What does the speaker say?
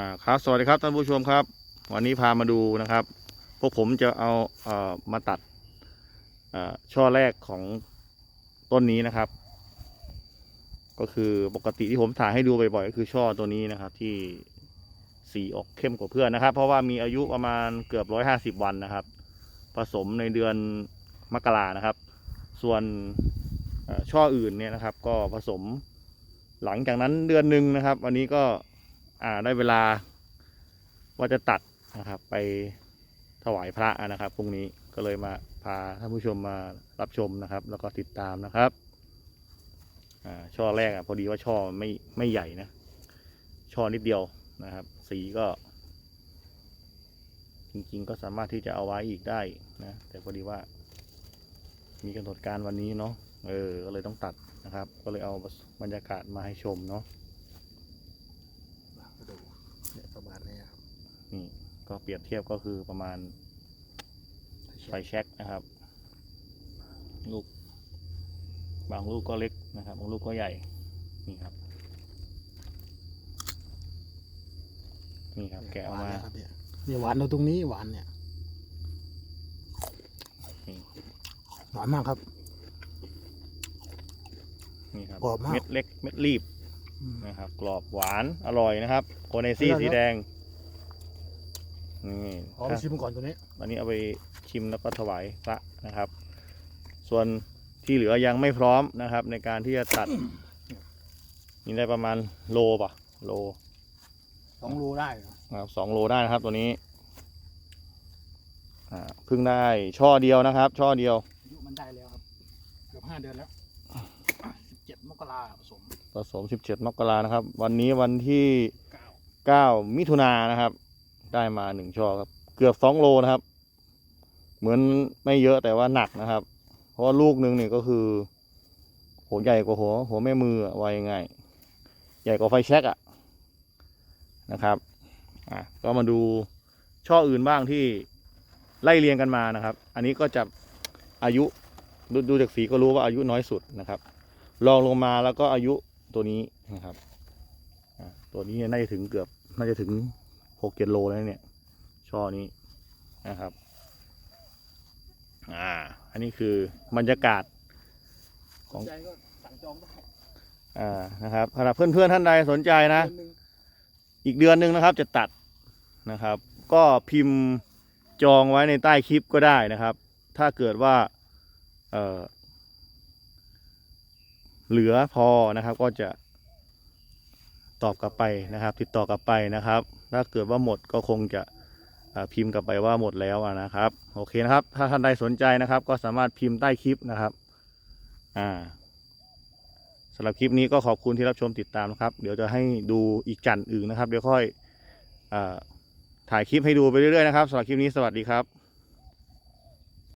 อ่าครับสวัสดีครับท่านผู้ชมครับ วันนี้พามาดูนะครับ พวกผมจะเอาเอ่อมาตัดเอ่อช่อแรกของต้นนี้นะครับ ก็คือปกติที่ผมถ่ายให้ดูบ่อยๆก็คือช่อตัวนี้นะครับที่สีออกเข้มกว่าเพื่อนนะครับ เพราะว่ามีอายุประมาณเกือบร้อยห้าสิบวันนะครับ ผสมในเดือนมกรานะครับ ส่วนช่ออื่นเนี่ยนะครับ ก็ผสมหลังจากนั้นเดือนหนึ่งนะครับ วันนี้ก็ ได้เวลาว่าจะตัดนะครับ ไปถวายพระนะครับพรุ่งนี้ก็เลยมาพาท่านผู้ชมมารับชมนะครับ แล้วก็ติดตามนะครับอ่าช่อแรกอะพอดีว่าช่อไม่ไม่ใหญ่นะ ช่อนิดเดียวนะครับ สีก็ จริงๆ ก็สามารถที่จะเอาไว้อีกได้นะ แต่พอดีว่า มีกำหนดการวันนี้เนาะเออก็เลยต้องตัดนะครับ ก็เลยเอาบรรยากาศมาให้ชมเนาะ เนี่ยประมาณนี้ครับนี่ก็เปรียบเทียบก็คือประมาณไฟแช็กนะครับ ลูก บางลูกก็เล็กนะครับบางลูกก็ใหญ่นี่ครับ นี่ครับ แกะออกมาหวนนะครับเนี่ยเนี่ยหวานเราตรงนี้หวานเนี่ยนี่หวานมากครับนี่ครับกรอบมากเม็ดเล็กเม็ดรีบอืม นะครับกรอบหวานอร่อยนะครับโคเนซี่อร่อยครับสีแดงนี่ขอไปชิมก่อนตัวนี้วันนี้เอาไปชิมแล้วก็ถวายพระนะครับ ส่วนที่เหลือยังไม่พร้อมนะครับ ในการที่จะตัดนี่ได้ประมาณโลป่ะ โลสองรูได้เหรอนะครับสองโลได้นะครับตัวนี้อ่าเพิ่งได้ช่อเดียวนะครับ ช่อเดียวอายุมันได้แล้วครับเกือบห้าเดือนแล้ว สิบเจ็ดมกราผสมผสม 17 มกรานะครับ วันนี้วันที่เก้า9มิถุนายนนะครับ ได้มาหนึ่งช่อครับ เกือบสองโลนะครับ เหมือนไม่เยอะแต่ว่าหนักนะครับ เพราะว่าลูกหนึ่งนี่ก็คือหัวใหญ่กว่าหัวหัวแม่มืออะว่ายังไงายใหญ่กว่าไฟแช็กอะนะครับอะก็มาดูช่ออื่นบ้างที่ไล่เรียงกันมานะครับ อันนี้ก็จะอายุดูดูจากสีก็รู้ว่าอายุน้อยสุดนะครับ รองลงมาแล้วก็อายุตัวนี้นะครับตัวนี้น่าจะถึงเกือบน่าจะถึงหกเจ็ดโลแล้วเนี่ย ช่อนี้นะครับอ่าอันนี้คือบรรยากาศสนใจก็สั่งจองได้อ่านะครับสำหรับเพื่อนๆท่านใดสนใจนะ อีกเดือนหนึ่งนะครับจะตัดนะครับ ก็พิมพ์จองไว้ในใต้คลิปก็ได้นะครับ ถ้าเกิดว่า เอ่อ เหลือพอนะครับก็จะตอบกลับไปนะครับ ติดต่อกลับไปนะครับ ถ้าเกิดว่าหมดก็คงจะพิมพ์กลับไปว่าหมดแล้วนะครับ โอเคนะครับ ถ้าท่านใดสนใจนะครับ ก็สามารถพิมพ์ใต้คลิปนะครับอ่าสำหรับคลิปนี้ก็ขอบคุณที่รับชมติดตามนะครับ เดี๋ยวจะให้ดูอีกจันทร์อื่นนะครับ เดี๋ยวค่อยอถ่ายคลิปให้ดูไปเรื่อยๆนะครับสำหรับคลิปนี้สวัสดีครับ